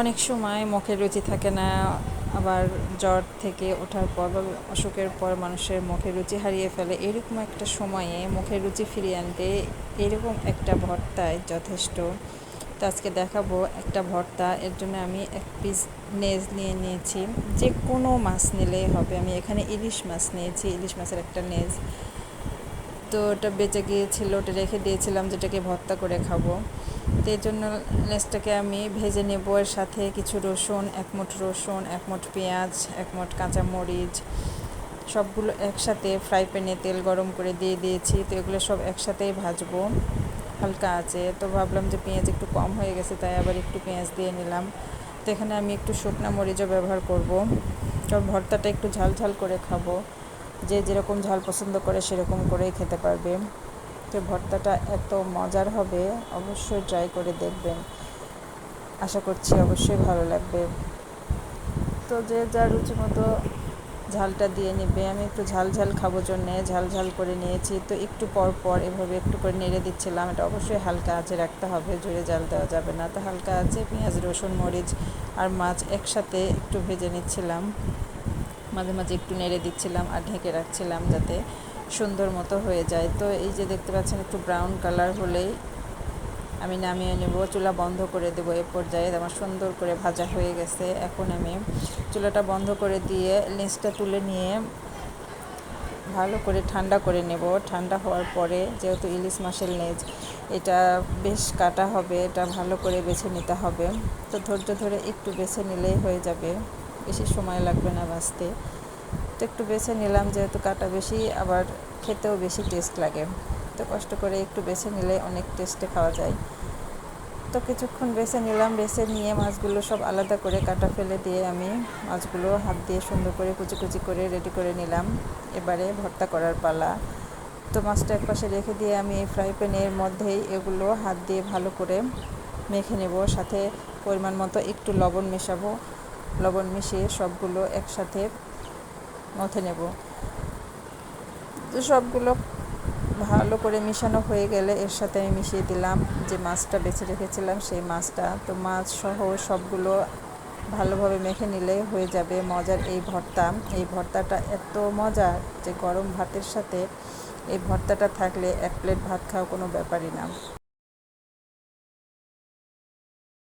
অনেক সময় মুখের রুচি থাকে না, আবার জ্বর থেকে ওঠার পর বা অসুখের পর মানুষের মুখের রুচি হারিয়ে ফেলে। এরকম একটা সময়ে মুখের রুচি ফিরিয়ে আনতে এরকম একটা ভর্তায় যথেষ্ট। তো আজকে দেখাবো একটা ভর্তা, এর জন্য আমি এক পিস নেজ নিয়ে নিয়েছি। যে কোনো মাছ নিলেই হবে। আমি এখানে ইলিশ মাছ নিয়েছি, ইলিশ মাছের একটা নেজ। তো ওটা বেঁচে গিয়েছিল, ওটা রেখে দিয়েছিলাম, যেটাকে ভর্তা করে খাব। তো এই জন্য লেসটাকে আমি ভেজে নেব। এর সাথে কিছু রসুন, এক মুঠ রসুন, এক মুঠ পেঁয়াজ, এক মুঠ কাঁচামরিচ সবগুলো একসাথে ফ্রাই প্যানে তেল গরম করে দিয়ে দিয়েছি। তো এগুলো সব একসাথেই ভাজবো। হালকা আছে। তো ভাবলাম যে পেঁয়াজ একটু কম হয়ে গেছে, তাই আবার একটু পেঁয়াজ দিয়ে নিলাম। তো এখানে আমি একটু শুকনো মরিচও ব্যবহার করব। কারণ ভর্তাটা একটু ঝাল ঝাল করে খাব। যে যেরকম ঝাল পছন্দ করে সেরকম করেই খেতে পারবে। তো ভর্তাটা এত মজার হবে, অবশ্যই ট্রাই করে দেখবেন। আশা করছি অবশ্যই ভালো লাগবে। তো যে যার রুচি মতো ঝালটা দিয়ে নেবে, আমি একটু ঝাল ঝাল খাব জন্যে, ঝাল ঝাল করে নিয়েছি। তো একটু পর পর এভাবে একটু করে নেড়ে দিচ্ছিলাম, এটা অবশ্যই হালকা আঁচে রাখতে হবে জুড়ে জাল দেওয়া যাবে না। তো হালকা আছে পেঁয়াজ, রসুন, মরিচ আর মাছ একসাথে একটু ভেজে নিচ্ছিলাম। মাঝে মাঝে একটু নেড়ে দিচ্ছিলাম আর ঢেকে রাখছিলাম যাতে সুন্দর মতো হয়ে যায়। তো এই যে দেখতে পাচ্ছেন, একটু ব্রাউন কালার হলেই আমি নামিয়ে নেব। চুলা বন্ধ করে দেবো এ পর্যায়ে। আমার সুন্দর করে ভাজা হয়ে গেছে। এখন আমি চুলাটা বন্ধ করে দিয়ে লেসটা তুলে নিয়ে ভালো করে ঠান্ডা করে নেব। ঠান্ডা হওয়ার পরে যেহেতু ইলিশ মাছের লেজ, এটা বেশ কাটা হবে। এটা ভালো করে বেছে নিতে হবে। তো ধৈর্য ধরে একটু বেছে নিলেই হয়ে যাবে। বেশি সময় লাগবে না বাঁচতে তো একটু বেছে নিলাম, যেহেতু কাটা বেশি, আবার খেতেও বেশি টেস্ট লাগে। তো কষ্ট করে একটু বেছে নিলে অনেক টেস্টে খাওয়া যায়। তো কিছুক্ষণ বেছে নিলাম, বেছে নিয়ে মাছগুলো সব আলাদা করে কাটা ফেলে দিয়ে আমি মাছগুলো হাত দিয়ে সুন্দর করে কুচি কুচি করে রেডি করে নিলাম। এবারে ভর্তা করার পালা। তো মাছটা এক পাশে রেখে দিয়ে আমি এই ফ্রাই প্যানের মধ্যেই এগুলো হাত দিয়ে ভালো করে মেখে নেব। সাথে পরিমাণ মতো একটু লবণ মেশাবো। লবণ মিশিয়ে সবগুলো একসাথে মথে নেব। তো সবগুলো ভালো করে মিশানো হয়ে গেলে এর সাথে আমি মিশিয়ে দিলাম যে মাছটা বেছে রেখেছিলাম, সেই মাছটা। তো মাছ সহ সবগুলো ভালোভাবে মেখে নিলে হয়ে যাবে মজার এই ভর্তা। এই ভর্তাটা এত মজার যে গরম ভাতের সাথে এই ভর্তাটা থাকলে এক প্লেট ভাত খাওয়া কোনো ব্যাপারই না।